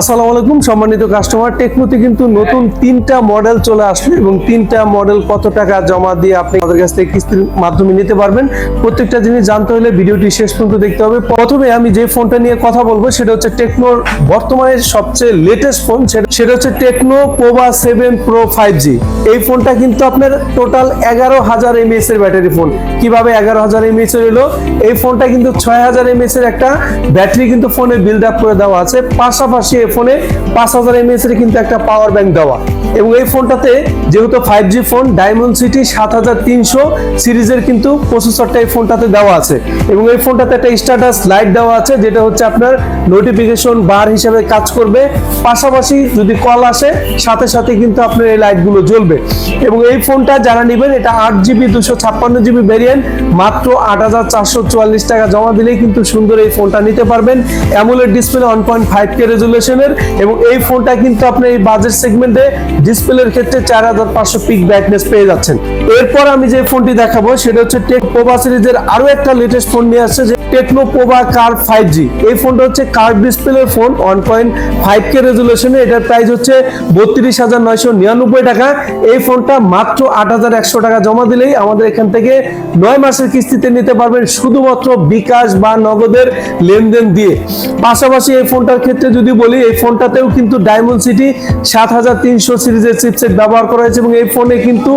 আসসালামু আলাইকুম, সম্মানিত কাস্টমার টেকনোতে কিন্তু নতুন তিনটা মডেল চলে আসলো এবং তিনটা মডেল কত টাকা জমা দিয়ে আপনি আমাদের কাছ থেকে কিস্তির মাধ্যমে নিতে পারবেন। প্রত্যেকটা জিনিস জানতে হলে ভিডিওটি শেষ পর্যন্ত দেখতে হবে। প্রথমে আমি যে ফোনটা নিয়ে কথা বলব, সেটা হচ্ছে টেকনোর বর্তমানে সবচেয়ে লেটেস্ট ফোন সেটা হচ্ছে Tecno Pova seven pro five G এই ফোনটা কিন্তু আপনার টোটাল এগারো হাজার এমএএস এর ব্যাটারি ফোন কীভাবে এগারো হাজার এমএএস এর এলো এই ফোনটা কিন্তু ছয় হাজার এমএএস এর একটা ব্যাটারি কিন্তু ফোনে বিল্ড আপ করে দেওয়া আছে। পাশাপাশি এই ফোনে পাঁচ হাজার এমএএস এর কিন্তু একটা পাওয়ার ব্যাংক দেওয়া। এবং এই ফোনটাতে যেহেতু five G phone Dimensity সাত হাজার তিনশো সিরিজের কিন্তু প্রসেসরটা এই ফোনটাতে দেওয়া আছে। এবং এই ফোনটাতে একটা স্ট্যাটাস লাইট দেওয়া আছে, যেটা হচ্ছে আপনার নোটিফিকেশন বার হিসেবে কাজ করবে। পাশাপাশি যদি কল আসে, সাথে সাথে কিন্তু আপনার এই লাইটগুলো জ্বলবে। এবং এই ফোনটা যারা নেবেন, এটা আট জিবি দুশো ছাপ্পান্ন জিবি ভেরিয়েন্ট মাত্র আট হাজার চারশো চুয়াল্লিশ টাকা জমা দিলেই কিন্তু সুন্দর এই ফোনটা নিতে পারবেন। AMOLED display one point five K রেজুলেশনের এবং এই ফোনটা কিন্তু আপনি এই বাজেট সেগমেন্টে ডিসপ্লের ক্ষেত্রে চার হাজার পাঁচশো পিক ব্রাইটনেস পেয়ে যাচ্ছেন। এরপর আমি যে ফোনটি দেখাবো, সেটা হচ্ছে টেক পোভা সিরিজের আরও একটা লেটেস্ট ফোন নিয়ে আসছে, যে Tecno Pova Curve five G এই ফোনটা হচ্ছে কার্ভ ডিসপ্লের phone one point five K রেজুলেশনে এটার প্রাইস হচ্ছে বত্রিশ হাজার নয়শো নিরানব্বই টাকা। এই ফোনটা মাত্র আট হাজার একশো টাকা জমা দিলেই আমাদের এখান থেকে নয় মাসের কিস্তিতে নিতে পারবেন শুধুমাত্র বিকাশ বা নগদের লেনদেন দিয়ে। পাশাপাশি এই ফোনটার ক্ষেত্রে যদি বলি এই ফোনটাতেও কিন্তু ডায়মন্ড সিটি সাত হাজার তিনশো সিরিজের চিপসেট ব্যবহার করা হয়েছে এবং এই ফোনে কিন্তু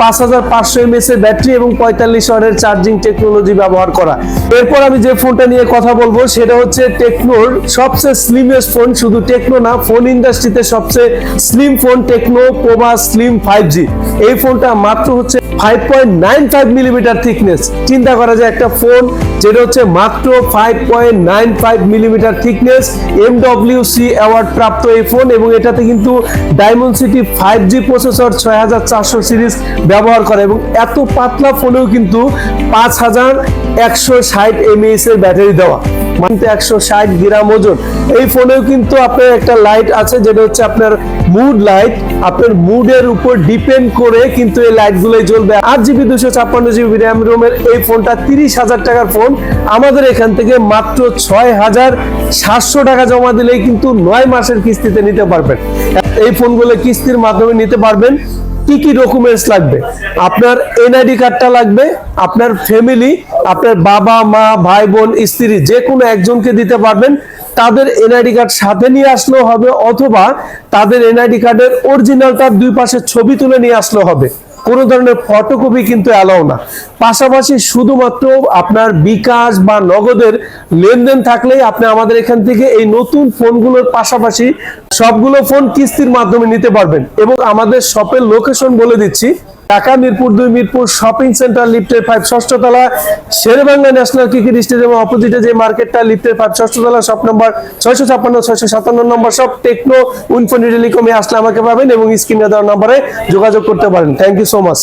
পাঁচ হাজার পাঁচশো এমএস এর ব্যাটারি এবং পঁয়তাল্লিশ ওয়াটের চার্জিং টেকনোলজি ব্যবহার করা। এরপর আমি যে ফোনটা নিয়ে কথা বলব, সেটা হচ্ছে টেকনোর সবচেয়ে স্লিমেস্ট ফোন শুধু টেকনো না ফোন ইন্ডাস্ট্রিতে সবচেয়ে slim phone Tecno Pova slim five G এই ফোনটা মাত্র হচ্ছে five point nine five millimetre thickness চিন্তা করা যায় একটা ফোন যেটা হচ্ছে মাত্র five point nine five millimetre thickness M W C award প্রাপ্ত এই ফোন এবং এটাতে কিন্তু Dimensity five G processor ছয় হাজার চারশো সিরিজ ব্যবহার করে এবং এত পাতলা ফোনেও কিন্তু পাঁচ হাজার একশো ষাট এমএএস এর ব্যাটারি দেওয়া। মানে একশো ষাট গ্রাম ওজন। এই ফোনেও কিন্তু আপনার একটা লাইট আছে, যেটা হচ্ছে আপনার মুড লাইট আপনার মুডের উপর ডিপেন্ড করে কিন্তু এই লাইটগুলোই জ্বলবে। আট জিবি দুশো ছাপ্পান্ন জিবি র্যাম রোমের এই ফোনটা তিরিশ হাজার টাকার ফোন। আমাদের এখান থেকে মাত্র ছয় হাজার সাতশো টাকা জমা দিলেই কিন্তু নয় মাসের কিস্তিতে নিতে পারবেন। এই ফোনগুলো কিস্তির মাধ্যমে নিতে পারবেন। কি কি ডকুমেন্টস লাগবে? আপনার এনআইডি কার্ডটা লাগবে, আপনার ফ্যামিলি আপনার বাবা, মা, ভাই, বোন, স্ত্রী, যে কোনো একজনকে দিতে পারবেন। তাদের এনআইডি কার্ড সাথে নিয়ে আসলেও হবে, অথবা তাদের এনআইডি কার্ডের অরিজিনালটার দুই পাশে ছবি তুলে নিয়ে আসলেও হবে। কোনো ধরনের ফটোকপি কিন্তু অ্যালাও না। পাশাপাশি শুধুমাত্র আপনার বিকাশ বা নগদের লেনদেন থাকলেই আপনি আমাদের এখান থেকে এই নতুন ফোনগুলোর পাশাপাশি সবগুলো ফোন কিস্তির মাধ্যমে নিতে পারবেন। এবং আমাদের শপের লোকেশন বলে দিচ্ছি ঢাকা, মিরপুর দুই, মিরপুর শপিং সেন্টার, লিফটের ফাইভ ষষ্ঠতলা শেরবাংলা ন্যাশনাল ক্রিকেট স্টেডিয়াম অপোজিটে যে মার্কেটটা, লিফটের ফাইভ ষষ্ঠতলা শপ নম্বর ছয়শো ছাপ্পান্ন, ছয়শো সাতান্ন নম্বর সব টেকনো উইনফোন টেলিকমে আসলে আমাকে পাবেন এবং স্ক্রিনে দেওয়ার নম্বরে যোগাযোগ করতে পারেন। Thank you so much